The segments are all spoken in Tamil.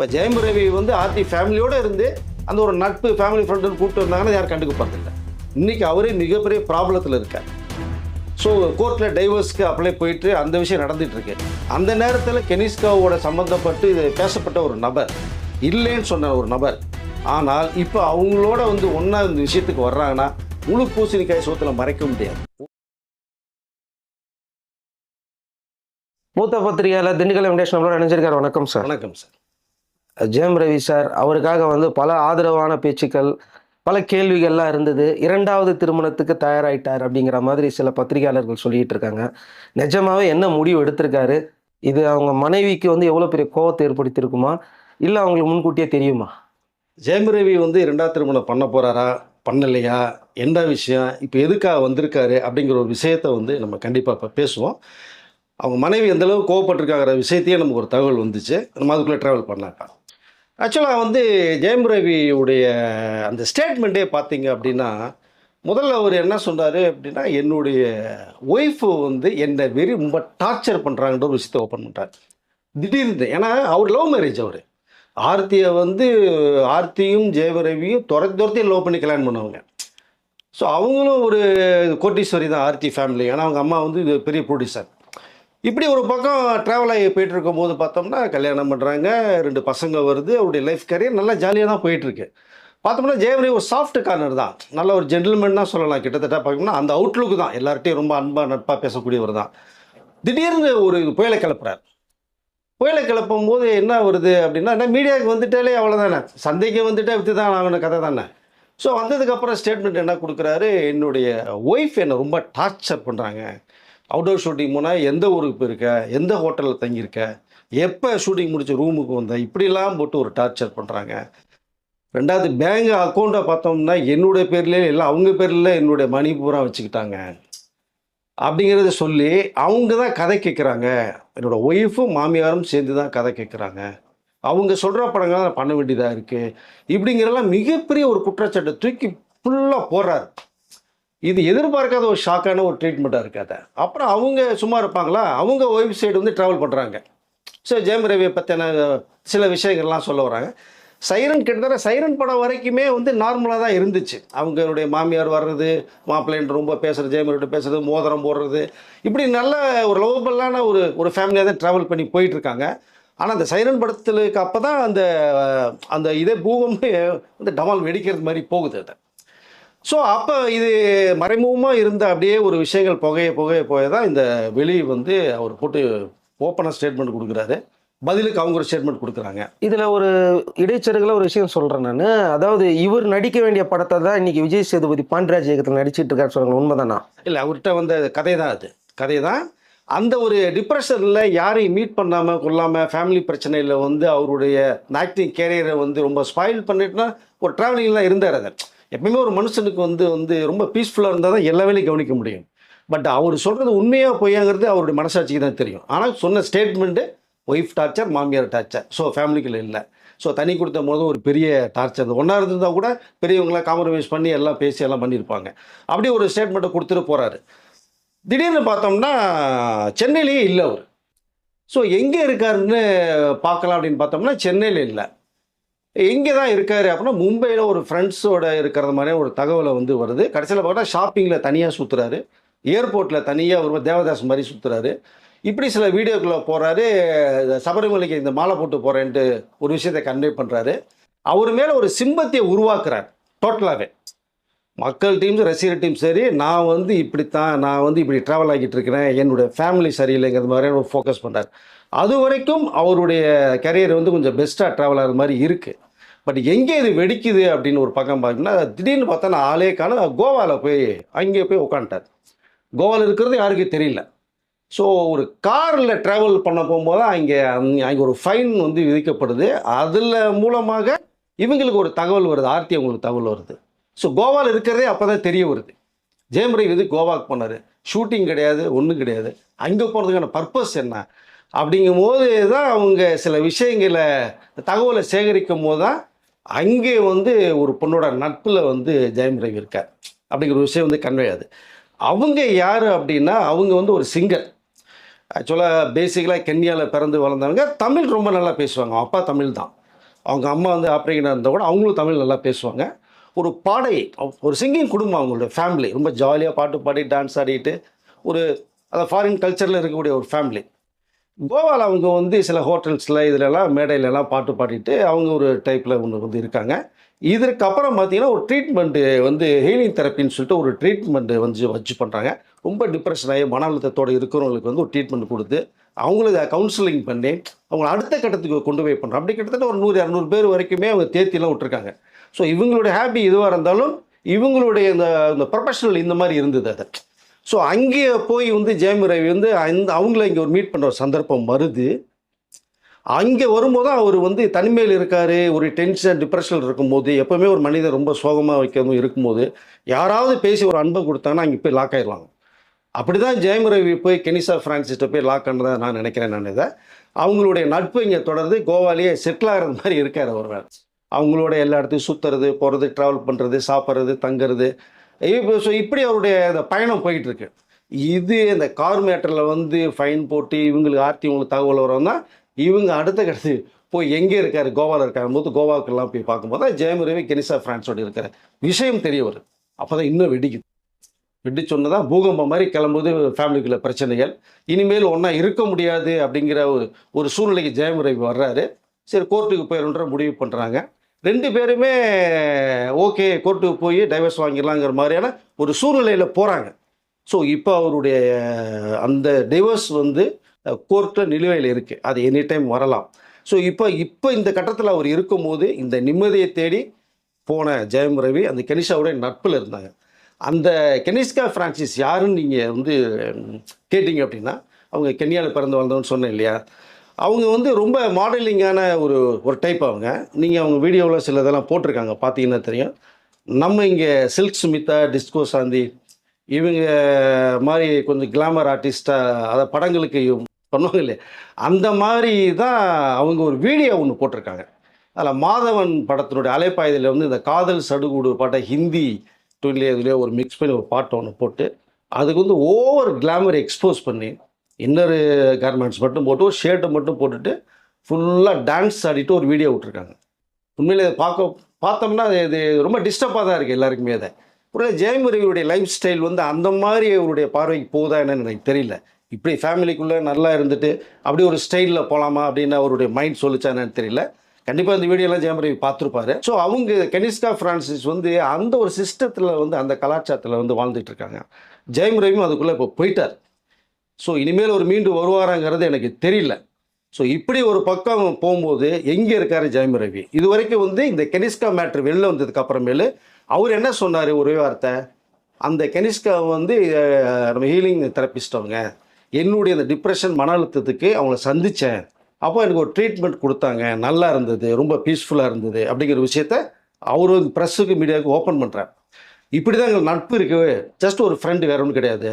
இப்போ ஜெயம் ரவி வந்து ஆர்த்தி ஃபேமிலியோடு இருந்து அந்த ஒரு நட்பு ஃபேமிலி ஃப்ரெண்டுன்னு கூப்பிட்டு வந்தாங்கன்னா யாரும் கண்டுக்க போகிறதில்ல இன்றைக்கி அவரே மிகப்பெரிய ப்ராப்ளத்தில் இருக்கார். ஸோ கோர்ட்டில் டைவர்ஸ்க்கு அப்ளை போயிட்டு அந்த விஷயம் நடந்துட்டு இருக்கு. அந்த நேரத்தில் கெனிஸ்காவோட சம்மந்தப்பட்டு இது பேசப்பட்ட ஒரு நபர் இல்லைன்னு சொன்ன ஒரு நபர். ஆனால் இப்போ அவங்களோட வந்து ஒன்றா இந்த விஷயத்துக்கு வர்றாங்கன்னா முழு பூசணிக்காய் சோத்துல மறைக்க முடியாது. மூத்த பத்திரிகையாளர் திண்டுக்கல் வெங்கடேஷ் நம்மளோட இணைஞ்சிருக்கார். வணக்கம் சார் வணக்கம் சார் ஜெயம் ரவி சார் அவருக்காக வந்து பல ஆதரவான பேச்சுக்கள் பல கேள்விகள்லாம் இருந்தது. இரண்டாவது திருமணத்துக்கு தயாராயிட்டார் அப்படிங்கிற மாதிரி சில பத்திரிகையாளர்கள் சொல்லிட்டு இருக்காங்க. நிஜமாவே என்ன முடிவு எடுத்திருக்காரு? இது அவங்க மனைவிக்கு வந்து எவ்வளோ பெரிய கோவத்தை ஏற்படுத்தியிருக்குமா? இல்லை அவங்களுக்கு முன்கூட்டியே தெரியுமா? ஜெயம் ரவி வந்து இரண்டாவது திருமணம் பண்ண போறாரா? பண்ணலையா? என்ன விஷயம்? இப்போ எதுக்காக வந்திருக்காரு? அப்படிங்கிற ஒரு விஷயத்தை வந்து நம்ம கண்டிப்பாக இப்போ பேசுவோம். அவங்க மனைவி எந்த கோவப்பட்டிருக்காங்கிற விஷயத்தையே நமக்கு ஒரு தகவல் வந்துச்சு. நம்ம அதுக்குள்ளே ட்ராவல் பண்ணலாம். ஆக்சுவலாக வந்து ஜெயம் ரவியுடைய அந்த ஸ்டேட்மெண்ட்டே பார்த்தீங்க அப்படின்னா முதல்ல அவர் என்ன சொன்னார் அப்படின்னா என்னுடைய ஒய்ஃபு வந்து என்னை வெறி ரொம்ப டார்ச்சர் பண்ணுறாங்கன்ற ஒரு விஷயத்தை ஓப்பன் பண்ணுறாரு திடீர்னு ஏன்னா அவர் லவ் மேரேஜ் அவர். ஆர்த்தியை வந்து ஆர்த்தியும் ஜெயவரவியும் துரத்தி துரத்தி லவ் பண்ணி கல்யாணம் பண்ணவங்க. ஸோ அவங்களும் ஒரு கோட்டீஸ்வரி தான் ஆர்த்தி ஃபேமிலி ஏன்னா அவங்க அம்மா வந்து பெரிய ப்ரொடியூசர் இப்படி ஒரு பக்கம் ட்ராவல் ஆகி போயிட்டு இருக்கும்போது பார்த்தோம்னா கல்யாணம் பண்ணுறாங்க ரெண்டு பசங்க வருது அவருடைய லைஃப் கரியர் நல்லா ஜாலியாக தான் போயிட்டுருக்கு. பார்த்தோம்னா ஜெயவரி ஒரு சாஃப்ட் கார்னர் தான். நல்ல ஒரு ஜென்டில்மேன் தான் சொல்லலாம். கிட்டத்தட்ட பார்த்தோம்னா அந்த அவுட்லுக்கு தான். எல்லார்ட்டையும் ரொம்ப அன்பாக நட்பாக பேசக்கூடியவர் தான். திடீர்னு ஒரு புயலை கிளப்புறார். புயலை கிளப்பும் போது என்ன வருது அப்படின்னா என்ன மீடியாவுக்கு வந்துட்டாலே அவ்வளோதானே சந்தைக்கு வந்துட்டே வித்து தான் ஆகணும் கதை தானே? ஸோ வந்ததுக்கப்புறம் ஸ்டேட்மெண்ட் என்ன கொடுக்குறாரு? என்னுடைய ஒய்ஃப் என்னை ரொம்ப டார்ச்சர் பண்ணுறாங்க அவுட்டோர் ஷூட்டிங் போனால் எந்த ஊருக்கு போயிருக்க? எந்த ஹோட்டலில் தங்கியிருக்க? எப்போ ஷூட்டிங் முடிச்சு ரூமுக்கு வந்த? இப்படிலாம் போட்டு ஒரு டார்ச்சர் பண்ணுறாங்க ரெண்டாவது பேங்க் அக்கௌண்ட்டை பார்த்தோம்னா என்னுடைய பேர்லேயே இல்லை அவங்க பேரில் என்னுடைய மணி பூரா வச்சுக்கிட்டாங்க. அப்படிங்கிறத சொல்லி அவங்க தான் கதை கேட்குறாங்க என்னோட ஒய்ஃபும் மாமியாரும் சேர்ந்து தான் கதை கேட்குறாங்க அவங்க சொல்கிற படங்கள்லாம் பண்ண வேண்டியதாக இருக்குது இப்படிங்கிறலாம் மிகப்பெரிய ஒரு குற்றச்சாட்டை தூக்கி ஃபுல்லாக போடுறாரு. இது எதிர்பார்க்காத ஒரு ஷாக்கான ஒரு ட்ரீட்மெண்ட்டாக இருக்காது அப்புறம் அவங்க சும்மா இருப்பாங்களா? அவங்க ஒய்ஃப் சைடு வந்து ட்ராவல் பண்ணுறாங்க ஸோ ஜெயம் ரவியை பற்றின சில விஷயங்கள்லாம் சொல்ல வராங்க. சைரன் கிட்டத்தட்ட சைரன் படம் வரைக்குமே வந்து நார்மலாக தான் இருந்துச்சு. அவங்களுடைய மாமியார் வர்றது மாப்பிள்ளைன்ற ரொம்ப பேசுகிறது ஜெயமரோட பேசுறது மோதிரம் போடுறது. இப்படி நல்ல ஒரு லவபல்லான ஒரு ஒரு ஃபேமிலியாக தான் ட்ராவல் பண்ணி போயிட்டுருக்காங்க. ஆனால் அந்த சைரன் படத்துக்கு அப்போ தான் அந்த அந்த இதே பூகமே வந்து டமால் வெடிக்கிறது மாதிரி போகுது அதை. ஸோ அப்போ இது மறைமுகமாக இருந்த அப்படியே ஒரு விஷயங்கள் புகைய புகைய போய தான் இந்த வெளியே வந்து அவர் போட்டு ஓப்பனாக ஸ்டேட்மெண்ட் கொடுக்குறாரு. பதிலுக்கு அவங்க ஒரு ஸ்டேட்மெண்ட் கொடுக்குறாங்க. இதில் ஒரு இடைச்செருகில் ஒரு விஷயம் சொல்கிறேன் நான். அதாவது இவர் நடிக்க வேண்டிய படத்தை தான் இன்னைக்கு விஜய் சேதுபதி பாண்டிராஜ் இயக்கத்தில் நடிச்சிட்டு இருக்காரு சொல்லுங்க உண்மைதானா? இல்லை அவர்கிட்ட வந்த கதை தான் அது. கதை தான் அந்த ஒரு டிப்ரெஷனில் யாரையும் மீட் பண்ணாமல் கொள்ளாமல் ஃபேமிலி பிரச்சனையில் வந்து அவருடைய ஆக்டிங் கேரியரை வந்து ரொம்ப ஸ்பாயில் பண்ணிட்டுனா ஒரு ட்ராவலிங்லாம் இருந்தார் அதை எப்பயுமே ஒரு மனுஷனுக்கு வந்து வந்து ரொம்ப பீஸ்ஃபுல்லாக இருந்தால் தான் எல்லா வேலையும் கவனிக்க முடியும். பட் அவர் சொல்கிறது உண்மையாக பொய்யாங்கிறது அவருடைய மனசாட்சிக்கு தான் தெரியும். ஆனால் சொன்ன ஸ்டேட்மெண்ட்டு ஒய்ஃப் டார்ச்சர் மாமியார் டார்ச்சர் ஸோ ஃபேமிலிக்குள்ள இல்லை. ஸோ தனி கொடுத்த போது ஒரு பெரிய டார்ச்சர் ஒன்றா இருந்திருந்தால் கூட பெரியவங்களாம் காம்ப்ரமைஸ் பண்ணி எல்லாம் பேசி எல்லாம் பண்ணியிருப்பாங்க. அப்படி ஒரு ஸ்டேட்மெண்ட்டை கொடுத்துட்டு போகிறாரு திடீர்னு பார்த்தோம்னா சென்னையிலேயே இல்லை அவர். ஸோ எங்கே இருக்காருன்னு பார்க்கலாம் அப்படின்னு பார்த்தோம்னா சென்னையில் இல்லை. எங்கே தான் இருக்காரு அப்படின்னா மும்பையில் ஒரு ஃப்ரெண்ட்ஸோட இருக்கிறது மாதிரி ஒரு தகவலை வந்து வருது. கடைசியில் பார்த்தா ஷாப்பிங்கில் தனியாக சுற்றுறாரு ஏர்போர்ட்டில் தனியாக ஒரு தேவதாஸ் மாதிரி சுற்றுறாரு இப்படி சில வீடியோக்குள்ளே போகிறாரு சபரிமலைக்கு இந்த மாலை போட்டு போகிறேன்ட்டு ஒரு விஷயத்தை கன்வே பண்ணுறாரு அவர் மேலே ஒரு சிம்பத்தியை உருவாக்குறார் டோட்டலாகவே மக்கள் டீம்ஸ் ரசிகர் டீம் சரி நான் வந்து இப்படித்தான் நான் வந்து இப்படி ட்ராவல் ஆகிட்டு இருக்கிறேன். என்னுடைய ஃபேமிலி சரியில்லைங்கிற மாதிரி ஒரு ஃபோக்கஸ் பண்ணுறாரு அது வரைக்கும் அவருடைய கரியர் வந்து கொஞ்சம் பெஸ்ட்டாக ட்ராவல் ஆகிற மாதிரி இருக்குது பட் எங்கே இது வெடிக்குது அப்படின்னு ஒரு பக்கம் பார்த்தீங்கன்னா திடீர்னு பார்த்தா நான் ஆளே காண கோவாவில் போய் அங்கே போய் உட்காந்துட்டார் கோவாவில் இருக்கிறது யாருக்கும் தெரியல. ஸோ ஒரு காரில் ட்ராவல் பண்ண போகும்போது அங்கே அங்கே ஒரு ஃபைன் வந்து விதிக்கப்படுது. அதில் மூலமாக இவங்களுக்கு ஒரு தகவல் வருது. ஆர்த்தி அவங்களுக்கு தகவல் வருது. ஸோ கோவாவில் இருக்கிறதே அப்போ தான் தெரிய வருது. ஜெயமுறை இது கோவாக்கு போனார். ஷூட்டிங் கிடையாது ஒன்றும் கிடையாது. அங்கே போகிறதுக்கான பர்பஸ் என்ன? அப்படிங்கும் போது தான் அவங்க சில விஷயங்களை தகவலை சேகரிக்கும் போது தான் அங்கே வந்து ஒரு பொண்ணோட நட்பில் வந்து ஜெயம் ரவி இருக்கார் அப்படிங்கிற ஒரு விஷயம் வந்து கன்வே ஆகுது அவங்க யார் அப்படின்னா அவங்க வந்து ஒரு சிங்கர். ஆக்சுவலாக பேசிக்கலாக கென்யாவில் பிறந்து வளர்ந்தவங்க. தமிழ் ரொம்ப நல்லா பேசுவாங்க. அவங்க அப்பா தமிழ் தான். அவங்க அம்மா வந்து ஆப்ரேஷனாக இருந்தால் கூட அவங்களும் தமிழ் நல்லா பேசுவாங்க. ஒரு பாடகை ஒரு சிங்கிங் குடும்பம் அவங்களோட ஃபேமிலி ரொம்ப ஜாலியாக பாட்டு பாடி டான்ஸ் ஆடிட்டு ஒரு அந்த ஃபாரின் கல்ச்சரில் இருக்கக்கூடிய ஒரு ஃபேமிலி கோவாவில் அவங்க வந்து சில ஹோட்டல்ஸில் இதிலெல்லாம் மேடையிலலாம் பாட்டு பாடிட்டு அவங்க ஒரு டைப்பில் ஒன்று வந்து இருக்காங்க. இதற்கப்புறம் பார்த்தீங்கன்னா ஒரு ட்ரீட்மெண்ட்டு வந்து ஹீலிங் தெரப்பின்னு சொல்லிட்டு ஒரு ட்ரீட்மெண்ட்டு வந்து வச்சு பண்ணுறாங்க ரொம்ப டிப்ரெஷன் ஆகி மன அழுத்தத்தோடு இருக்கிறவங்களுக்கு வந்து ஒரு ட்ரீட்மெண்ட் கொடுத்து அவங்களுக்கு கவுன்சிலிங் பண்ணி அவங்கள அடுத்த கட்டத்துக்கு கொண்டு போய் பண்ணுறோம் அப்படி கிட்டத்தட்ட ஒரு நூறு இரநூறு பேர் வரைக்குமே அவங்க தேர்த்திலாம் விட்டுருக்காங்க. ஸோ இவங்களுடைய ஹாப்பி எதுவாக இருந்தாலும் இவங்களுடைய இந்த இந்த ப்ரொஃபஷனல் இந்த மாதிரி இருந்தது அது. ஸோ அங்கே போய் வந்து ஜெயம் ரவி வந்து அந்த அவங்கள இங்கே ஒரு மீட் பண்ணுற சந்தர்ப்பம் வருது. அங்கே வரும்போது அவர் வந்து தனிமையில் இருக்கார் ஒரு டென்ஷன் டிப்ரெஷனில் இருக்கும்போது எப்போவுமே ஒரு மனிதன் ரொம்ப சோகமாக வைக்கிறதும் இருக்கும்போது யாராவது பேசி ஒரு அன்பை கொடுத்தாங்கன்னா அங்கே போய் லாக் ஆயிடலாம். அப்படி தான் ஜெயம் ரவி போய் கெனிசா ஃப்ரான்சிஸ்ட்டை போய் லாக் ஆனதா நான் நினைக்கிறேன் நான் இதை. அவங்களுடைய நட்பு இங்கே தொடர்ந்து கோவாலேயே செட்டில் ஆகிறது மாதிரி இருக்கார் அவர் அவங்களோட எல்லா இடத்தையும் சுற்றுறது போகிறது ட்ராவல் பண்ணுறது சாப்பிட்றது தங்குறது இப்போ ஸோ இப்படி அவருடைய அந்த பயணம் போயிட்டு இருக்கு இது இந்த கார் மேட்டரில் வந்து ஃபைன் போட்டு இவங்களுக்கு ஆர்த்தி இவங்களுக்கு தகவல் வரோம்னா இவங்க அடுத்த கடைசி போய் எங்கே இருக்கார்? கோவாவில் இருக்காரு. போது கோவாவுக்கெல்லாம் போய் பார்க்கும்போது தான் ஜெயம் ரவி கெனிசா ஃப்ரான்ஸோட இருக்கிற விஷயம் தெரிய வரும். அப்போ தான் இன்னும் வெடிக்குது. வெடி சொன்னதான் பூகம்பம் மாதிரி கிளம்புது ஃபேமிலிக்குள்ள பிரச்சனைகள். இனிமேல் ஒன்றா இருக்க முடியாது அப்படிங்கிற ஒரு ஒரு சூழ்நிலைக்கு ஜெயம் ரவி வர்றாரு. சரி கோர்ட்டுக்கு போயிடுன்ற முடிவு பண்ணுறாங்க ரெண்டு பேருமே ஓகே கோர்ட்டுக்கு போய் டைவர்ஸ் வாங்கிடலாங்கிற மாதிரியான ஒரு சூழ்நிலையில் போகிறாங்க ஸோ இப்போ அவருடைய அந்த டைவர்ஸ் வந்து கோர்ட்டில் நிலுவையில் இருக்குது அது எனி டைம் வரலாம். ஸோ இப்போ இப்போ இந்த கட்டத்தில் அவர் இருக்கும்போது இந்த நிம்மதியை தேடி போன ஜெயம் ரவி அந்த கெனிஷாவுடைய நட்பில் இருந்தாங்க. அந்த கெனிஸ்கா ஃப்ரான்சிஸ் யாருன்னு நீங்கள் வந்து கேட்டிங்க அப்படின்னா அவங்க கென்யாவில் பிறந்து வளர்ந்தவன்னு சொன்னேன் இல்லையா? அவங்க வந்து ரொம்ப மாடலிங்கான ஒரு ஒரு டைப் அவங்க. நீங்கள் அவங்க வீடியோவில் சில இதெல்லாம் போட்டிருக்காங்க. பார்த்தீங்கன்னா தெரியும். நம்ம இங்கே சில்க் சுமிதா டிஸ்கோ சாந்தி இவங்க மாதிரி கொஞ்சம் கிளாமர் ஆர்டிஸ்டாக அதை படங்களுக்கு பண்ணுவாங்க இல்லையா? அந்த மாதிரி தான் அவங்க ஒரு வீடியோ ஒன்று போட்டிருக்காங்க. அதில் மாதவன் படத்தினுடைய அலைப்பாயதில் வந்து இந்த காதல் சடுகுடு பாட்டை ஹிந்தி டுன்லேயே இதுலேயே ஒரு மிக்ஸ் பண்ணி ஒரு பாட்டு ஒன்று போட்டு அதுக்கு வந்து ஓவர் கிளாமர் எக்ஸ்போஸ் பண்ணி இன்னொரு கார்மெண்ட்ஸ் மட்டும் போட்டு ஒரு ஷர்ட்டை மட்டும் போட்டுட்டு ஃபுல்லாக டான்ஸ் ஆடிட்டு ஒரு வீடியோ விட்ருக்காங்க உண்மையில் இதை பார்க்க பார்த்தோம்னா அது இது ரொம்ப டிஸ்டர்பாக தான் இருக்குது எல்லாருக்குமே அதை ஒரு ஜெயமுருகியுடைய லைஃப் ஸ்டைல் வந்து அந்த மாதிரி அவருடைய பார்வைக்கு போகுதா என்னன்னு எனக்கு தெரியல. இப்படி ஃபேமிலிக்குள்ளே நல்லா இருந்துட்டு அப்படி ஒரு ஸ்டைலில் போகலாமா அப்படின்னு அவருடைய மைண்ட் சொல்லிச்சா என்னன்னு தெரியல. கண்டிப்பாக இந்த வீடியோலாம் ஜெயமரவி பார்த்துருப்பாரு. ஸோ அவங்க கெனிஸ்கா ஃப்ரான்சிஸ் வந்து அந்த ஒரு சிஸ்டத்தில் வந்து அந்த கலாச்சாரத்தில் வந்து வாழ்ந்துட்டு இருக்காங்க. ஜெயம் ரவியும் அதுக்குள்ளே இப்போ போயிட்டார். ஸோ இனிமேல் ஒரு மீண்டும் வருவாராங்கிறது எனக்கு தெரியல. ஸோ இப்படி ஒரு பக்கம் போகும்போது எங்கே இருக்கார் ஜெயம் ரவி? இது வரைக்கும் வந்து இந்த கெனிஸ்கா மேட்ரு வெளில வந்ததுக்கு அப்புறமேலு அவர் என்ன சொன்னார் ஒரே வார்த்தை? அந்த கெனிஸ்கா வந்து நம்ம ஹீலிங் தெரப்பிஸ்ட் அவங்க என்னுடைய அந்த டிப்ரெஷன் மன அழுத்தத்துக்கு அவங்கள சந்தித்தேன் அப்போ எனக்கு ஒரு ட்ரீட்மெண்ட் கொடுத்தாங்க. நல்லா இருந்தது ரொம்ப பீஸ்ஃபுல்லாக இருந்தது அப்படிங்கிற விஷயத்த அவர் ப்ரெஸ்ஸுக்கு மீடியாவுக்கு ஓப்பன் பண்ணுறார் இப்படி தான் எங்கள் நட்பு இருக்குது ஜஸ்ட் ஒரு ஃப்ரெண்டு வேற ஒன்றும் கிடையாது.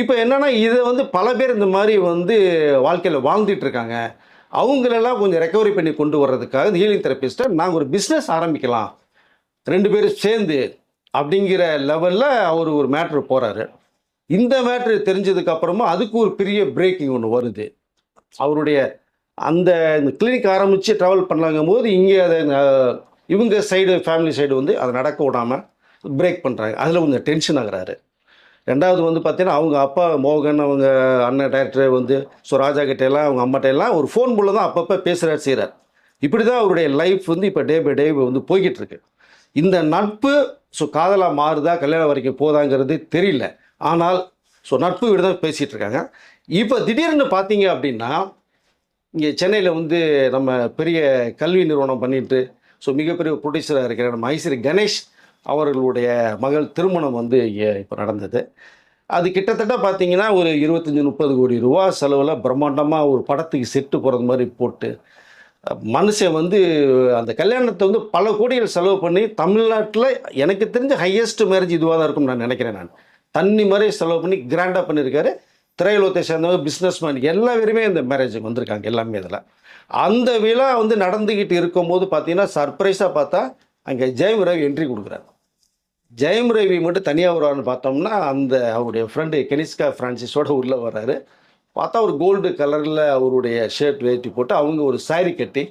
இப்போ என்னென்னா இதை வந்து பல பேர் இந்த மாதிரி வந்து வாழ்க்கையில் வாழ்ந்துட்டு இருக்காங்க. அவங்களெல்லாம் கொஞ்சம் ரெக்கவரி பண்ணி கொண்டு வர்றதுக்காக இந்த ஹீலிங் தெரப்பிஸ்ட்டை நாங்கள் ஒரு பிஸ்னஸ் ஆரம்பிக்கலாம். ரெண்டு பேரும் சேர்ந்து அப்படிங்கிற லெவலில் அவர் ஒரு மேட்ரு போகிறாரு இந்த மேட்ரு தெரிஞ்சதுக்கப்புறமா அதுக்கு ஒரு பெரிய பிரேக்கிங் ஒன்று வருது. அவருடைய அந்த இந்த கிளினிக் ஆரம்பித்து ட்ராவல் பண்ணலாங்கும் போது இங்கே அதை இவங்க சைடு ஃபேமிலி சைடு வந்து அதை நடக்க விடாமல் பிரேக் பண்ணுறாங்க அதில் கொஞ்சம் டென்ஷன் ஆகிறாரு. ரெண்டாவது வந்து பார்த்தீங்கன்னா அவங்க அப்பா மோகன் அவங்க அண்ணன் டைரக்டர் வந்து ஸோ ராஜா எல்லாம் அவங்க அம்மாட்ட எல்லாம் ஒரு ஃபோன் மூலம் தான் அப்பப்போ பேசுகிறார் செய்கிறார் இப்படி தான் அவருடைய லைஃப் வந்து இப்போ டே பை டே வந்து போய்கிட்டு இருக்கு. இந்த நட்பு ஸோ காதலாக மாறுதா கல்யாணம் வரைக்கும் போதாங்கிறது தெரியல. ஆனால் ஸோ நட்பு வீடு தான் பேசிகிட்டு இருக்காங்க. இப்போ திடீர்னு பார்த்தீங்க அப்படின்னா இங்கே சென்னையில் வந்து நம்ம பெரிய கல்வி நிறுவனம் பண்ணிட்டு ஸோ மிகப்பெரிய ப்ரொடியூசராக இருக்கிற நம்ம ஐஸ்வரி கணேஷ் அவர்களுடைய மகள் திருமணம் வந்து இப்போ நடந்தது. அது கிட்டத்தட்ட பார்த்தீங்கன்னா ஒரு இருபத்தஞ்சி முப்பது கோடி ரூபா செலவில் பிரம்மாண்டமாக ஒரு படத்துக்கு செட்டு போகிறது மாதிரி போட்டு மனுஷன் வந்து அந்த கல்யாணத்தை வந்து பல கோடிகள் செலவு பண்ணி தமிழ்நாட்டில் எனக்கு தெரிஞ்ச ஹையஸ்ட் மேரேஜ் இதுவாக தான் இருக்கும்னு நான் நினைக்கிறேன் நான். தண்ணி மாதிரி செலவு பண்ணி கிராண்டாக பண்ணியிருக்காரு திரையுலகத்தை சேர்ந்தவங்க பிஸ்னஸ் மேன் எல்லா பேருமே இந்த மேரேஜுக்கு வந்திருக்காங்க எல்லாமே இதில். அந்த விழா வந்து நடந்துக்கிட்டு இருக்கும்போது பார்த்தீங்கன்னா சர்ப்ரைஸாக பார்த்தா அங்கே ஜெயம் ரவி என்ட்ரி கொடுக்குறாரு. ஜெயம் ரவி மட்டும் தனியாக வருவார்னு பார்த்தோம்னா அந்த அவருடைய ஃப்ரெண்டு கெனிஸ்கா ஃப்ரான்சிஸோட உள்ளே வர்றாரு. பார்த்தா ஒரு கோல்டு கலரில் அவருடைய ஷர்ட் வேட்டி போட்டு அவங்க ஒரு சாரி கட்டி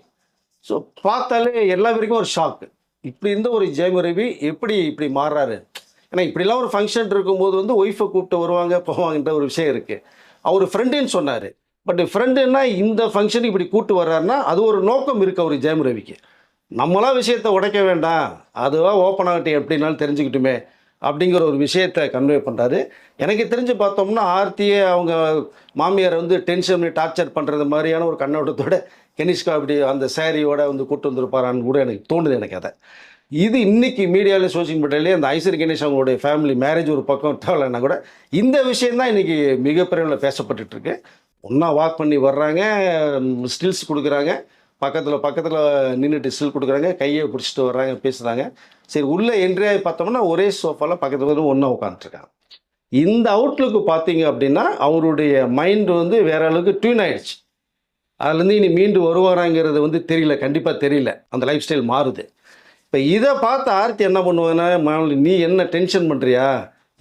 ஸோ பார்த்தாலே எல்லா பேருக்கும் ஒரு ஷாக்கு இப்படி இருந்த ஒரு ஜெயம் ரவி எப்படி இப்படி மாறுறாரு? ஏன்னா இப்படிலாம் ஒரு ஃபங்க்ஷன் இருக்கும்போது வந்து ஒய்ஃபை கூப்பிட்டு வருவாங்க போவாங்கன்ற ஒரு விஷயம் இருக்குது அவர் ஃப்ரெண்டுன்னு சொன்னார். பட் ஃப்ரெண்டுன்னா இந்த ஃபங்க்ஷன் இப்படி கூப்பிட்டு வர்றாருன்னா அது ஒரு நோக்கம் இருக்குது அவர் ஜெயம் ரவிக்கு நம்மளா விஷயத்தை உடைக்க வேண்டாம். அதுவாக ஓப்பன் ஆகட்டும் எப்படின்னாலும் தெரிஞ்சுக்கிட்டுமே அப்படிங்கிற ஒரு விஷயத்தை கன்வே பண்ணுறாரு எனக்கு தெரிஞ்சு பார்த்தோம்னா ஆர்த்தியை அவங்க மாமியார் வந்து டென்ஷன் பண்ணி டார்ச்சர் பண்ணுறது மாதிரியான ஒரு கண்ணோட்டத்தோட கெனிஷ்கா அப்படி அந்த சேரீயோட வந்து கூட்டு வந்திருப்பாரான்னு கூட எனக்கு தோணுது எனக்கு அதை. இது இன்னைக்கு மீடியாவில் சோஷியல் மீடியாலே அந்த ஐசர் கணேஷ் அவங்களுடைய ஃபேமிலி மேரேஜ் ஒரு பக்கம் தேவையில்லைன்னா கூட இந்த விஷயந்தான் இன்றைக்கி மிகப்பெரிய பேசப்பட்டுருக்கு ஒன்றா வாக் பண்ணி வர்றாங்க ஸ்டில்ஸ் கொடுக்குறாங்க. பக்கத்தில் பக்கத்தில் நின்றுட்டு ஸ்டில் கொடுக்குறாங்க கையை பிடிச்சிட்டு வர்றாங்க பேசுகிறாங்க சரி உள்ளே என்ட்ரி ஆகி பார்த்தோம்னா ஒரே சோஃபாவில் பக்கத்தில் ஒன்றா உட்காந்துட்ருக்காங்க இந்த அவுட்லுக்கு பார்த்தீங்க அப்படின்னா அவருடைய மைண்ட் வந்து வேற அளவுக்கு டியூன் ஆயிடுச்சு. அதுலேருந்து இனி மீண்டு வருவாராங்கிறது வந்து தெரியல கண்டிப்பாக தெரியல. அந்த லைஃப் ஸ்டைல் மாறுது. இப்போ இதை பார்த்து ஆர்த்தி என்ன பண்ணுவாங்கன்னா "மாமி, நீ என்ன டென்ஷன் பண்ணுறியா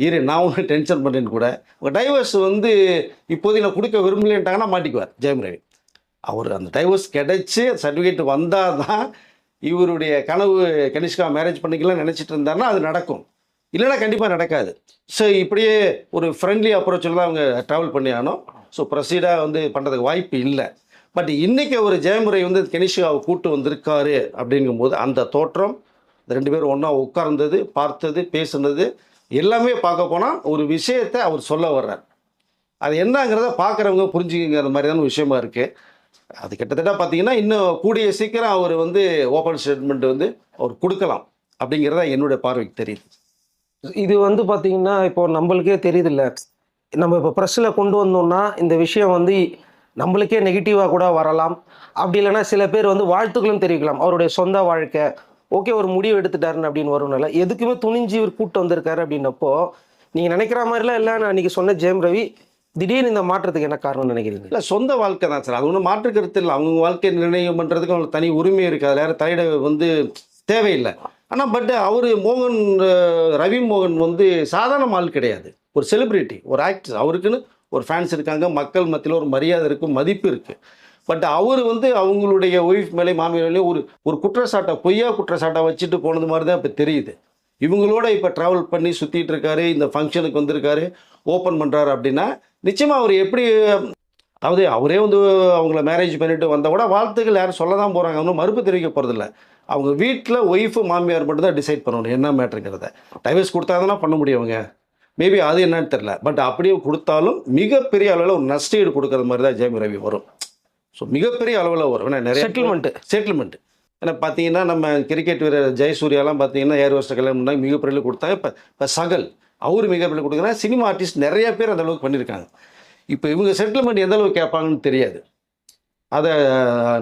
இரு நான் ஒன்றும் டென்ஷன் பண்ணுறேன்னு கூட. டைவர்ஸ் வந்து இப்போதைக்கு நான் கொடுக்க விரும்பலேன்ட்டாங்கன்னா மாட்டிக்குவார் ஜெயம் ரவி. அவர் அந்த டைவர்ஸ் கிடைச்சி சர்டிஃபிகேட் வந்தால் தான் இவருடைய கனவு கனிஷ்கா மேரேஜ் பண்ணிக்கலாம் நினச்சிட்டு இருந்தாருன்னா அது நடக்கும். இல்லைன்னா கண்டிப்பாக நடக்காது. ஸோ இப்படியே ஒரு ஃப்ரெண்ட்லி அப்ரோச்சில் தான் அவங்க ட்ராவல் பண்ணி ஆனோம் ஸோ ப்ரொசீடாக வந்து பண்ணுறதுக்கு வாய்ப்பு இல்லை. பட் இன்னைக்கு ஒரு ஜெயமுறை வந்து கனிஷ்காவை கூட்டு வந்திருக்காரு அப்படிங்கும்போது அந்த தோற்றம் இந்த ரெண்டு பேரும் ஒன்றா உட்கார்ந்தது பார்த்தது பேசுனது எல்லாமே பார்க்க போனால் ஒரு விஷயத்தை அவர் சொல்ல வர்றார். அது என்னங்கிறத பார்க்குறவங்க புரிஞ்சுக்கிங்கிற மாதிரியான விஷயமா இருக்குது அது கிட்டத்தட்ட பார்த்தீங்கன்னா இன்னும் கூடிய சீக்கிரம் அவர் வந்து ஓப்பன் ஸ்டேட்மெண்ட் வந்து அவர் கொடுக்கலாம் அப்படிங்கிறத என்னுடைய பார்வைக்கு தெரியுது. இது வந்து பார்த்தீங்கன்னா இப்போ நம்மளுக்கே தெரியுதுல்ல. நம்ம இப்போ ப்ரெஸ்ஸில் கொண்டு வந்தோம்னா இந்த விஷயம் வந்து நம்மளுக்கே நெகட்டிவாக கூட வரலாம். அப்படி இல்லைன்னா சில பேர் வந்து வாழ்த்துக்களும் தெரிவிக்கலாம். அவருடைய சொந்த வாழ்க்கை ஓகே ஒரு முடிவு எடுத்துட்டாருன்னு அப்படின்னு வரும்னால எதுக்குமே துணிஞ்சு இவர் கூப்பிட்டு வந்திருக்காரு அப்படின்னப்போ நீங்கள் நினைக்கிற மாதிரிலாம் இல்லை. நான் அன்றைக்கி சொன்ன ஜெயம் ரவி திடீர்னு இந்த மாற்றத்துக்கு என்ன காரணம் நினைக்கிறீங்க? இல்லை சொந்த வாழ்க்கை தான் சார். அது ஒன்றும் மாற்று கருத்து இல்லை. அவங்க வாழ்க்கையை நிர்ணயம் பண்ணுறதுக்கு அவங்களுக்கு தனி உரிமை இருக்குது அதில் யாரும் தலையிட வந்து தேவையில்லை. ஆனால் பட் அவர் மோகன் ரவி மோகன் வந்து சாதாரண ஆள் கிடையாது. ஒரு செலிப்ரிட்டி ஒரு ஆக்டர் அவருக்குன்னு ஒரு ஃபேன்ஸ் இருக்காங்க. மக்கள் மத்தியில் ஒரு மரியாதை இருக்குது மதிப்பு இருக்குது பட் அவர் வந்து அவங்களுடைய ஒய்ஃப் மேலே மாமியார் மேலே ஒரு ஒரு குற்றச்சாட்டை பொய்யா குற்றச்சாட்டை வச்சுட்டு போனது மாதிரி தான் இப்போ தெரியுது. இவங்களோட இப்போ ட்ராவல் பண்ணி சுற்றிட்டு இருக்காரு. இந்த ஃபங்க்ஷனுக்கு வந்திருக்காரு. ஓப்பன் பண்ணுறாரு அப்படின்னா நிச்சயமாக அவர் எப்படி அதாவது அவரே வந்து அவங்கள மேரேஜ் பண்ணிட்டு வந்தால் கூட வாழ்த்துக்கள் யாரும் சொல்ல தான் போகிறாங்க ஒன்றும் மறுப்பு தெரிவிக்க போகிறதில்ல அவங்க வீட்டில் ஒய்ஃபு மாமியார் மட்டும் தான் டிசைட் பண்ணணும் என்ன மேட்ருங்கிறத டைவர்ஸ் கொடுத்தா தானே பண்ண முடியும் அவங்க. மேபி அது என்னன்னு தெரில பட் அப்படியே கொடுத்தாலும் மிகப்பெரிய அளவில் ஒரு நஷ்டீடு கொடுக்குற மாதிரி தான் ஜெயம் ரவி வரும். ஸோ மிகப்பெரிய அளவில் வரும். ஏன்னா நிறைய செட்டில்மெண்ட் செட்டில்மெண்ட் ஏன்னா பார்த்தீங்கன்னா நம்ம கிரிக்கெட் வீரர் ஜெயசூர்யாலாம் பார்த்தீங்கன்னா ஏர் வருஷம் கல்யாணம் பண்ணாங்க. மிகப்பெரிய கொடுத்தாங்க. இப்போ இப்போ சகல். அவர் மிகப்பெரிய கொடுக்குறாங்க சினிமா ஆர்டிஸ்ட் நிறைய பேர் அந்த அளவுக்கு பண்ணியிருக்காங்க இப்போ இவங்க செட்டில்மெண்ட் எந்த அளவுக்கு கேட்பாங்கன்னு தெரியாது. அதை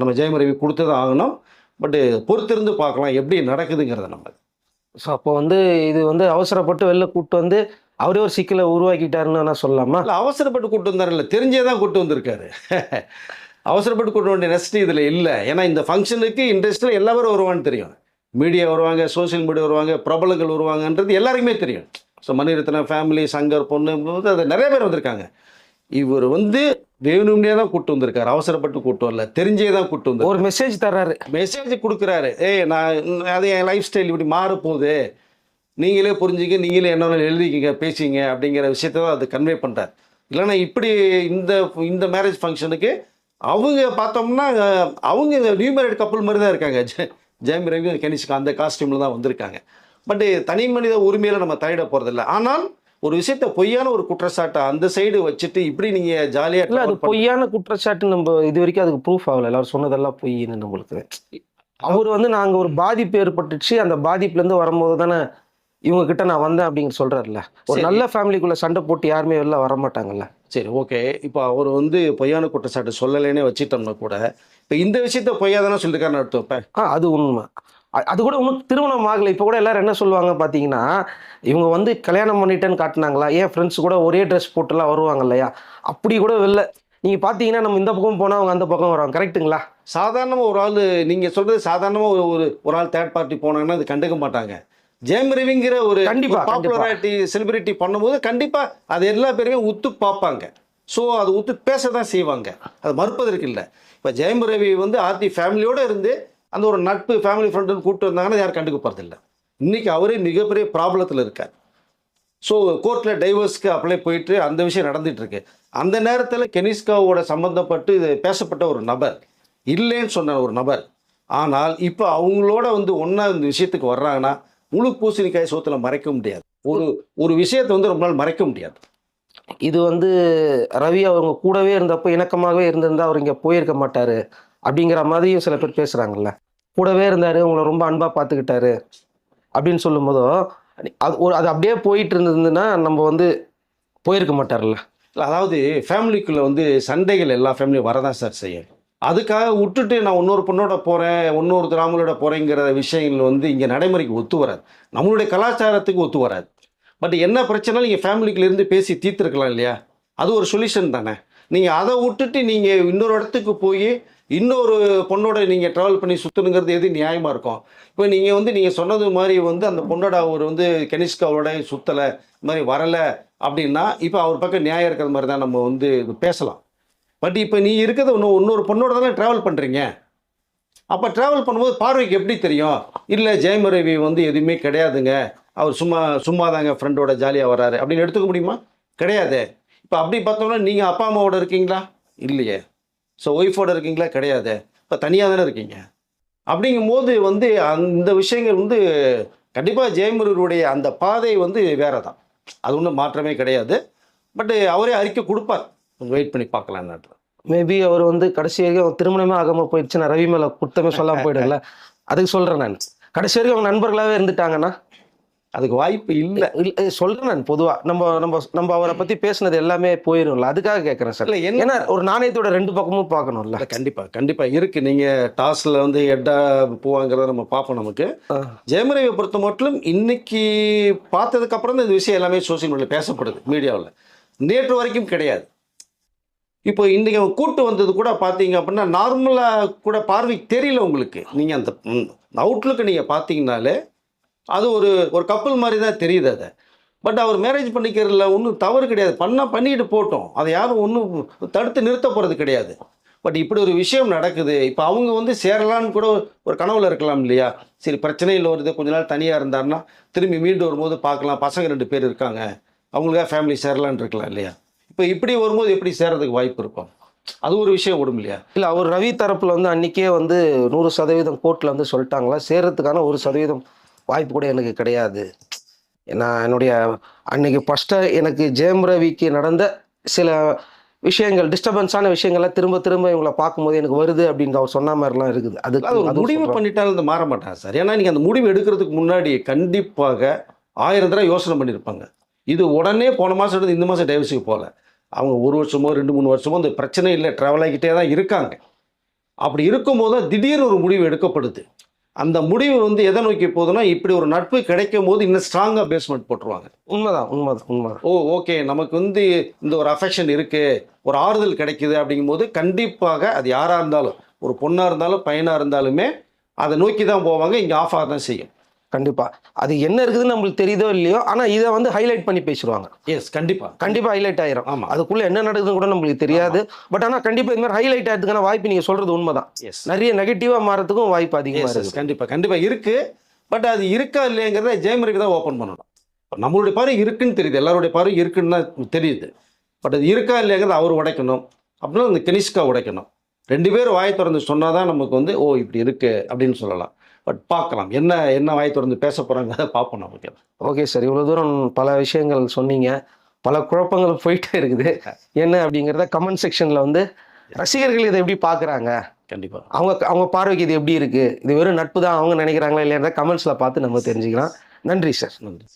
நம்ம ஜெயம் ரவி கொடுத்து தான் ஆகணும். பட்டு பொறுத்திருந்து பார்க்கலாம் எப்படி நடக்குதுங்கிறத நம்ம. ஸோ அப்போ வந்து இது வந்து அவசரப்பட்டு வெளில கூட்டு வந்து அவரே ஒரு சிக்கலை உருவாக்கிட்டாருன்னு நான் சொல்லலாமா? இல்லை அவசரப்பட்டு கூட்டு வந்தார். இல்லை தெரிஞ்சே தான் கூட்டு வந்திருக்காரு. அவசரப்பட்டு கூட்டு வேண்டிய நெஸ்ட் இதில் இல்லை. ஏன்னா இந்த ஃபங்க்ஷனுக்கு இண்டஸ்ட்ரியில் எல்லாரும் வருவான்னு தெரியும். மீடியா வருவாங்க சோஷியல் மீடியா வருவாங்க பிரபலங்கள் வருவாங்கன்றது எல்லாருக்குமே தெரியும். ஸோ மணிரத்னம் ஃபேமிலி சங்கர் பொண்ணு அது நிறைய பேர் வந்திருக்காங்க. இவர் வந்து வேணும்னே தான் கூட்டு வந்திருக்காரு. அவசரப்பட்டு கூட்டு வரல. தெரிஞ்சே தான் கூட்டு வந்தார் ஒரு மெசேஜ் தர்றாரு. மெசேஜ் கொடுக்குறாரு. ஏய் நான் அது என் லைஃப் ஸ்டைல் இப்படி மாற போகுது நீங்களே புரிஞ்சுக்க நீங்களே என்ன எழுதிக்கிங்க பேசிங்க அப்படிங்கிற விஷயத்த தான் அது கன்வே பண்ணுறாரு இல்லைன்னா இப்படி இந்த இந்த மேரேஜ் ஃபங்க்ஷனுக்கு அவங்க பார்த்தோம்னா அவங்க நியூ மேரேட் கப்பல் மாதிரி தான் இருக்காங்க. ஜெ- ஜெயம் ரவி கனிஷ்கா அந்த காஸ்டியூமில் தான் வந்திருக்காங்க. பட் தனி மனித உரிமையில் நம்ம தலையிட போகிறதில்ல ஆனால் ஒரு விஷயத்த பொய்யான ஒரு குற்றச்சாட்டை அந்த சைடு வச்சுட்டு இப்படி நீங்கள் இல்ல அது பொய்யான குற்றச்சாட்டு நம்ம இது வரைக்கும் அதுக்கு ப்ரூஃப் ஆகல. எல்லாரும் சொன்னதெல்லாம் பொய்ன்னு நம்மளுக்கு அவர் வந்து நாங்க ஒரு பாதிப்பு ஏற்பட்டுச்சு. அந்த பாதிப்புல இருந்து வரும்போது தானே இவங்க கிட்ட நான் வந்தேன் அப்படிங்கிற சொல்றாருல்ல. ஒரு. நல்ல ஃபேமிலிக்குள்ள சண்டை போட்டு யாருமே வெளில வர மாட்டாங்கல்ல. சரி ஓகே இப்போ அவர் வந்து பொய்யான குற்றச்சாட்டு சொல்லலைன்னே வச்சிட்டோம்னா கூட இப்போ இந்த விஷயத்த பொய்யா தானே சொல்லியிருக்காருன்னு அர்த்தம் இப்போ? ஆ அது உண்மை. அது கூட இன்னும் திருமணம் ஆகலை. இப்போ கூட எல்லாரும் என்ன சொல்லுவாங்க பார்த்தீங்கன்னா இவங்க வந்து கல்யாணம் பண்ணிட்டேன்னு காட்டினாங்களா? ஏன் ஃப்ரெண்ட்ஸ் கூட ஒரே ட்ரெஸ் போட்டுலாம் வருவாங்க இல்லையா? அப்படி கூட வெளில நீங்கள் பார்த்தீங்கன்னா நம்ம இந்த பக்கம் போனால் அவங்க அந்த பக்கம் வருவாங்க. கரெக்ட்டுங்களா சாதாரணமாக ஒரு ஆள் நீங்கள் சொல்கிறது சாதாரணமாக ஒரு ஒரு ஒரு ஆள் தேர்ட் பார்ட்டி போனாங்கன்னா அது கண்டுக்க மாட்டாங்க. ஜெயம் ரவிங்கிற ஒரு கண்டிப்பா, பாப்புலராட்டி செலிபிரிட்டி பண்ணும்போது கண்டிப்பாக அது எல்லா பேருமே உத்து பார்ப்பாங்க. ஸோ அது உத்து பேச தான் செய்வாங்க. அது மறுப்பதற்கு இல்லை. இப்போ ஜெயம் ரவி வந்து ஆர்த்தி ஃபேமிலியோடு இருந்து அந்த ஒரு நட்பு ஃபேமிலி ஃப்ரெண்டுன்னு கூப்பிட்டு வந்தாங்கன்னா யாரும் கண்டுக்க போகிறதில்ல இன்னைக்கு அவரே மிகப்பெரிய ப்ராப்ளத்தில் இருக்கார். ஸோ கோர்ட்டில் டைவர்ஸ்க்கு அப்ளை போயிட்டு அந்த விஷயம் நடந்துட்டு இருக்கு. அந்த நேரத்தில் கெனிஸ்காவோட சம்மந்தப்பட்டு இது பேசப்பட்ட ஒரு நபர் இல்லைன்னு சொன்ன ஒரு நபர். ஆனால் இப்போ அவங்களோட வந்து ஒன்றா இந்த விஷயத்துக்கு வர்றாங்கன்னா முழு பூசணிக்காய் சோத்தில் மறைக்க முடியாது. ஒரு ஒரு விஷயத்தை வந்து ரொம்ப நாள் மறைக்க முடியாது. இது வந்து ரவி அவங்க கூடவே இருந்தப்போ இணக்கமாகவே இருந்திருந்தா அவர் இங்கே போயிருக்க மாட்டார். அப்படிங்கிற மாதிரியும் சில பேர் பேசுகிறாங்கல்ல கூடவே இருந்தார் உங்களை ரொம்ப அன்பாக பார்த்துக்கிட்டாரு அப்படின்னு சொல்லும்போதும் அது ஒரு அது அப்படியே போயிட்டு இருந்ததுன்னா நம்ம வந்து போயிருக்க மாட்டார்ல அதாவது ஃபேமிலிக்குள்ளே வந்து சண்டைகள் எல்லா ஃபேமிலியும் வரதான் சார் செய்யும். அதுக்காக விட்டுட்டு நான் இன்னொரு பொண்ணோட போகிறேன் இன்னொரு திராமலோட போகிறேங்கிற விஷயங்கள் வந்து இங்கே நடைமுறைக்கு ஒத்து வராது. நம்மளுடைய கலாச்சாரத்துக்கு ஒத்து வராது. பட் என்ன பிரச்சனை நீங்கள் ஃபேமிலிக்குலேருந்து பேசி தீர்த்துருக்கலாம் இல்லையா? அது ஒரு சொல்யூஷன் தானே. நீங்கள் அதை விட்டுட்டு நீங்கள் இன்னொரு இடத்துக்கு போய் இன்னொரு பொண்ணோட நீங்கள் ட்ராவல் பண்ணி சுற்றணுங்கிறது எது நியாயமாக இருக்கும்? இப்போ நீங்கள் வந்து நீங்கள் சொன்னது மாதிரி வந்து அந்த பொண்ணோட அவர் வந்து கனிஷ்காவோட சுற்றலை இது மாதிரி வரலை அப்படின்னா இப்போ அவர் பக்கம் நியாயம் இருக்கிற மாதிரி தான் நம்ம வந்து இது பேசலாம். பட் இப்போ நீ இருக்கிறது இன்னும் இன்னொரு பொண்ணோட தானே ட்ராவல் பண்ணுறீங்க அப்போ ட்ராவல் பண்ணும்போது பார்வைக்கு எப்படி தெரியும்? இல்லை ஜெயமரவி வந்து எதுவுமே கிடையாதுங்க. அவர் சும்மா சும்மா தாங்க ஃப்ரெண்டோட ஜாலியாக வராரு அப்படின்னு எடுத்துக்க முடியுமா? கிடையாது. இப்போ அப்படி பார்த்தோம்னா நீங்கள் அப்பா அம்மாவோட இருக்கீங்களா? இல்லையே. ஸோ ஒய்ஃபோட இருக்கீங்களா? கிடையாது. இப்போ தனியாக தானே இருக்கீங்க. அப்படிங்கும்போது வந்து அந்த விஷயங்கள் வந்து கண்டிப்பாக ஜெயமுருடைய அந்த பாதை வந்து வேறு தான் அது ஒன்றும் மாற்றமே கிடையாது. பட்டு அவரே அறிக்கை கொடுப்பார். கொஞ்சம் வெயிட் பண்ணி பார்க்கலாம் மேபி அவர் வந்து கடைசி வரைக்கும் அவர் திருமணமே ஆகாமல் போயிடுச்சு நான் ரவி மேலே குத்தமே சொல்லாமல் போயிடுங்களா அதுக்கு சொல்கிறேன் நான். கடைசி வரைக்கும் அவங்க நண்பர்களாகவே இருந்துட்டாங்கன்னா அதுக்கு வாய்ப்பு இல்லை. இல்ல, சொல்றேன் நான் பொதுவா. நம்ம நம்ம நம்ம அவரை பத்தி பேசுனது எல்லாமே போயிரும்ல அதுக்காக கேட்கறேன் சார். இல்லை என்ன ஏன்னா ஒரு நாணயத்தோட ரெண்டு பக்கமும் பார்க்கணும்ல. கண்டிப்பாக கண்டிப்பாக இருக்குது நீங்கள் டாஸில் வந்து ஹெட்டா போவாங்கிறத நம்ம பார்ப்போம் நமக்கு. ஆ. ஜெயமரவியை பொறுத்த மட்டும் இன்னைக்கு பார்த்ததுக்கு அப்புறம் தான் இந்த விஷயம் எல்லாமே சோசியல் மீடியாவில் பேசப்படுது மீடியாவில். நேற்று வரைக்கும் கிடையாது. இப்போ இன்றைக்கி அவன் கூட்டு வந்தது கூட பார்த்தீங்க அப்படின்னா நார்மலாக கூட பார்வைக்கு தெரியல உங்களுக்கு. நீங்கள் அந்த அவுட்லுக்கு நீங்கள் பார்த்தீங்கனாலே அது ஒரு ஒரு கப்பல் மாதிரி தான் தெரியுது அதை. பட் அவர் மேரேஜ் பண்ணிக்கிறதுல ஒன்றும் தவறு கிடையாது. பண்ணால் பண்ணிட்டு போட்டோம். அதை யாரும் ஒன்றும் தடுத்து நிறுத்த போகிறது கிடையாது. பட் இப்படி ஒரு விஷயம் நடக்குது. இப்போ அவங்க வந்து சேரலான்னு கூட ஒரு கனவுல இருக்கலாம் இல்லையா? சரி பிரச்சனையில் வருது கொஞ்ச நாள் தனியாக இருந்தாருன்னா திரும்பி மீண்டு வரும்போது பார்க்கலாம். பசங்க ரெண்டு பேர் இருக்காங்க. அவங்களுக்காக ஃபேமிலி சேரலான்னு இருக்கலாம் இல்லையா? இப்போ இப்படி வரும்போது எப்படி சேரதுக்கு வாய்ப்பு இருக்கும்? அது ஒரு விஷயம் விடும் இல்லையா? இல்லை அவர் ரவி தரப்பில் வந்து அன்றைக்கே வந்து நூறு சதவீதம் கோர்ட்டில் வந்து சொல்லிட்டாங்களா? சேர்றதுக்கான ஒரு சதவீதம் வாய்ப்பு கூட எனக்கு கிடையாது. நான் என்னுடைய அன்னைக்கு ஃபர்ஸ்ட்டாக எனக்கு ஜெயம் ரவிக்கு நடந்த சில விஷயங்கள் டிஸ்டர்பன்ஸான விஷயங்கள்லாம் திரும்ப திரும்ப இவங்களை பார்க்கும்போது எனக்கு வருது அப்படின்னு அவர் சொன்ன மாதிரிலாம் இருக்குது. அது அது ஒரு முடிவு. பண்ணிட்டாலும் இது மாற மாட்டாங்க சார். ஏன்னா நீங்கள் அந்த முடிவு எடுக்கிறதுக்கு முன்னாடி கண்டிப்பாக ஆயிரம் தடவை யோசனை பண்ணியிருப்பாங்க இது உடனே போன மாதம் எடுத்து இந்த மாதம் டைவர்ஸுக்கு போகல. அவங்க ஒரு வருஷமோ ரெண்டு மூணு வருஷமோ இந்த பிரச்சனை இல்லை. ட்ராவல் ஆகிக்கிட்டே தான் இருக்காங்க. அப்படி இருக்கும்போது திடீர்னு ஒரு முடிவு எடுக்கப்படுது. அந்த முடிவு வந்து எதை நோக்கி போகுதுன்னா இப்படி ஒரு நட்பு கிடைக்கும் போது இன்னும் ஸ்ட்ராங்காக பேஸ்மெண்ட் போட்டுருவாங்க. உண்மைதான் உண்மைதான் உண்மைதான். ஓ ஓகே நமக்கு வந்து இந்த ஒரு அஃபெக்ஷன் இருக்கு ஒரு ஆறுதல் கிடைக்குது அப்படிங்கும்போது கண்டிப்பாக அது யாராக இருந்தாலும் ஒரு பொண்ணாக இருந்தாலும் பையனாக இருந்தாலுமே அதை நோக்கி தான் போவாங்க இங்கே ஆஃப் ஆக தான் செய்யும். கண்டிப்பா. அது என்ன இருக்குதுன்னு நம்மளுக்கு தெரியுதோ இல்லையோ ஆனா இதை வந்து ஹைலைட் பண்ணி பேசிடுவாங்க. எஸ் கண்டிப்பாக கண்டிப்பா ஹைலைட் ஆயிரும். ஆமா. அதுக்குள்ள என்ன நடக்குதுன்னு கூட நம்மளுக்கு தெரியாது. பட் ஆனா கண்டிப்பா இந்த மாதிரி ஹைலைட் ஆகிறதுக்கான வாய்ப்பு நீங்க சொல்றது உண்மைதான். எஸ் நிறைய நெகட்டிவா மாறதுக்கும் வாய்ப்பு அதிகமா எஸ் இருக்கு கண்டிப்பாக கண்டிப்பாக இருக்கு. பட் அது இருக்கா இல்லைங்கிறத ஜெயமருக்கு தான் ஓப்பன் பண்ணணும். நம்மளுடைய பார்வை இருக்குன்னு தெரியுது. எல்லாருடைய பார்வை இருக்குன்னு தான் தெரியுது. பட் அது இருக்கா இல்லைங்கிறத அவர் உடைக்கணும். அப்படின்னா அந்த கனிஷ்கா உடைக்கணும். ரெண்டு பேரும் வாய் திறந்து சொன்னால் தான் நமக்கு வந்து ஓ இப்படி இருக்கு அப்படின்னு சொல்லலாம். பட் பார்க்கலாம். என்ன என்ன வாய் திறந்து பேச போகிறாங்க பார்ப்போம் நமக்கு ஓகே சார் இவ்வளவு தூரம் பல விஷயங்கள் சொன்னீங்க. பல குழப்பங்கள் போயிட்டே இருக்குது. என்ன அப்படிங்கிறத கமெண்ட் செக்ஷன்ல வந்து ரசிகர்கள் இதை எப்படி பாக்குறாங்க கண்டிப்பாக அவங்க அவங்க பார்வைக்கு இது எப்படி இருக்கு? இது வெறும் நட்பு தான் அவங்க நினைக்கிறாங்களா இல்லையா கமெண்ட்ஸ்ல பார்த்து நம்ம தெரிஞ்சுக்கலாம். நன்றி சார் நன்றி.